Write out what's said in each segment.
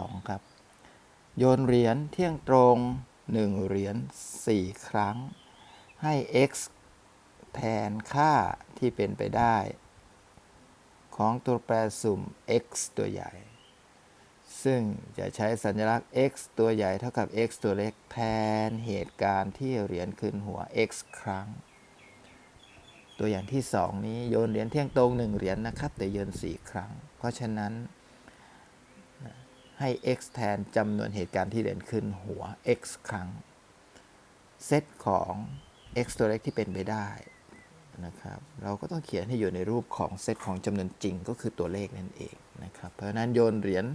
2ครับ โยนเหรียญเที่ยงตรง 1 เหรียญ4ครั้ง ให้ x แทนค่าที่เป็นไปได้ ของตัวแปรสุ่ม x ตัวใหญ่ ซึ่งจะใช้สัญลักษณ์ x ตัวใหญ่เท่ากับ x ตัวเล็กแทนเหตุการณ์ที่เหรียญขึ้นหัว x ครั้ง ตัวอย่างที่ 2 นี้โยนเหรียญเที่ยงตรง 1 เหรียญนะครับ แต่โยน 4 ครั้ง เพราะฉะนั้น ให้ x แทนจำนวนเหตุการณ์ที่เหรียญขึ้นหัว x ครั้ง เซตของ x ตัวเล็กที่เป็นไปได้นะครับ เราก็ต้องเขียนให้อยู่ในรูปของเซตของจำนวนจริงก็คือตัวเลขนั่นเองนะครับ เพราะนั้นโยนเหรียญ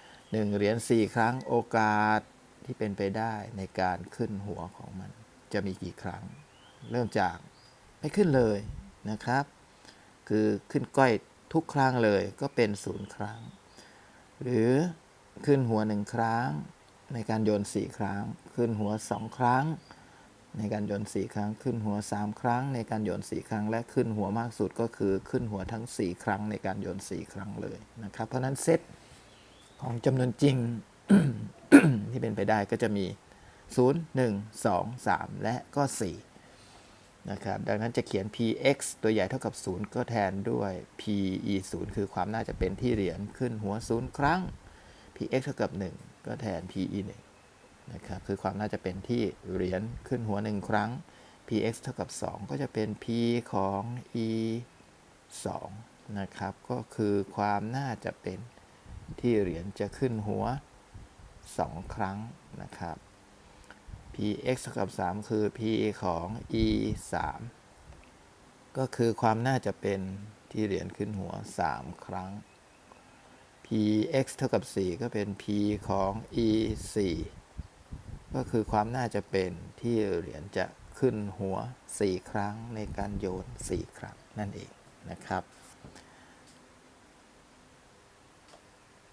1เหรียญ4 ครั้งโอกาสที่เป็นไปได้ในการขึ้นหัวของมันจะมีกี่ครั้ง เริ่มจากไม่ขึ้นเลยนะครับ คือขึ้นก้อยทุกครั้งเลยก็เป็นศูนย์ครั้ง หรือ ขึ้นหัวหนึ่งครั้ง ในการโยนสี่ครั้ง ขึ้นหัวสองครั้ง ในการโยนสี่ครั้ง ขึ้นหัวสามครั้ง ในการโยนสี่ครั้ง และขึ้นหัวมากสุดก็คือขึ้นหัวทั้งสี่ครั้ง ในการโยนสี่ครั้งเลยนะครับ เพราะฉะนั้นเซตของจำนวนจริงที่เป็นไปได้ก็จะมี 0 1 2 3 และก็ 4 นะครับ ดังนั้นจะเขียน px ตัวใหญ่เท่ากับ 0 ก็แทนด้วย pe 0คือความน่าจะเป็นที่เหรียญขึ้นหัว 0 ครั้ง px เท่ากับ 1 ก็แทน pe 1นะครับคือความน่าจะเป็นที่เหรียญขึ้นหัว 1 ครั้ง px เท่ากับ 2 ก็จะเป็น p ของ e 2นะครับก็คือความน่าจะเป็นที่เหรียญจะขึ้นหัว 2 ครั้งนะครับ px เท่ากับ 3 คือ p ของ e 3ก็คือความน่าจะเป็นที่เหรียญขึ้นหัว 3 ครั้ง px เท่ากับ 4 ก็เป็น p ของ e 4ก็คือความน่าจะเป็นที่เหรียญจะขึ้นหัว 4 ครั้งในการโยน 4 ครั้งนั่นเองนะครับ